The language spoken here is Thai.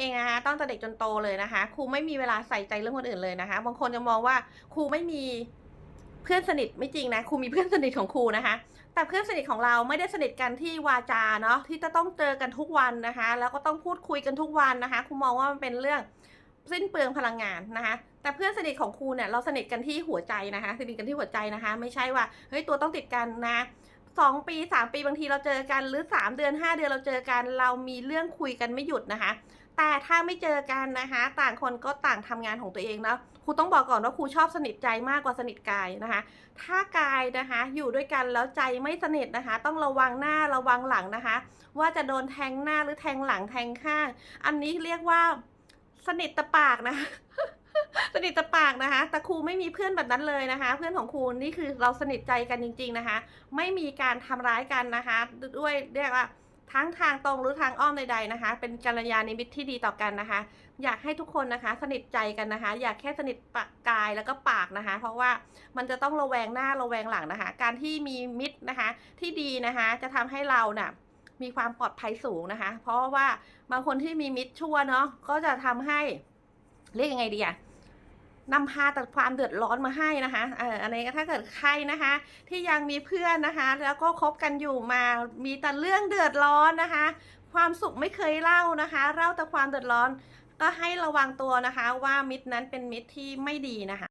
เองนะคะตั้งแต่เด็กจนโตเลยนะคะครูไม่มีเวลาใส่ใจเรื่องคนอื่นเลยนะคะ บางคนจะมองว่าครูไม่มีเพื่อนสนิทไม่จริงนะครูมีเพื่อนสนิทของครูนะคะ แต่เพื่อนสนิทของเราไม่ได้สนิทกันที่วาจาเนาะที่จะต้องเจอกันทุกวันนะคะ แล้วก็ต้องพูดคุยกันทุกวันนะคะครูมองว่ามันเป็นเรื่องสิ้นเปลืองพลังงานนะคะ แต่เพื่อนสนิทของครูเนี่ยเราสนิทกันที่หัวใจนะคะสนิทกันที่หัวใจนะคะ ไม่ใช่ว่าเฮ้ยตัวต้องติดกันนะ สองปีสามปีบางทีเราเจอกันหรือสามเดือนห้าเดือนเราเจอกัน เรามีเรื่องคุยกันไม่หยุดนะคะ แต่ถ้าไม่เจอกันนะคะ ต่างคนก็ต่างทำงานของตัวเองเนาะครูต้องบอกก่อนว่าครูชอบสนิทใจมากกว่าสนิทกายนะคะ ถ้ากายนะคะอยู่ด้วยกันแล้วใจไม่สนิทนะคะ ต้องระวังหน้าระวังหลังนะคะ ว่าจะโดนแทงหน้าหรือแทงหลังแทงข้าง อันนี้เรียกว่าสนิทตะปากนะ นิทตะปากนะคะ แต่ครูไม่มีเพื่อนแบบนั้นเลยนะคะ เพื่อนของครูนี่คือเราสนิทใจกันจริง ๆนะคะ ไม่มีการทำร้ายกันนะคะ ด้วยเรียกว่าทั้งทางตรงหรือทางอ้อมใดๆนะคะ เป็นกัลยาณมิตรที่ดีต่อกันนะคะ อยากให้ทุกคนนะคะ สนิทใจกันนะคะ อยากแค่สนิทปากกายแล้วก็ปากนะคะ เพราะว่ามันจะต้องระแวงหน้าระแวงหลังนะคะ การที่มีมิตรนะคะ ที่ดีนะคะ จะทำให้เราน่ะมีความปลอดภัยสูงนะคะ เพราะว่าบางคนที่มีมิตรชั่วเนาะก็จะทำให้เรียกยังไงดีอะ นำพาแต่ความเดือดร้อนมาให้นะคะเอออันนี้ถ้าเกิดใครนะคะ ที่ยังมีเพื่อนนะคะ แล้วก็คบกันอยู่มามีแต่เรื่องเดือดร้อนนะคะ ความสุขไม่เคยเล่านะคะเล่าแต่ความเดือดร้อน ก็ให้ระวังตัวนะคะ ว่ามิตรนั้นเป็นมิตรที่ไม่ดีนะคะ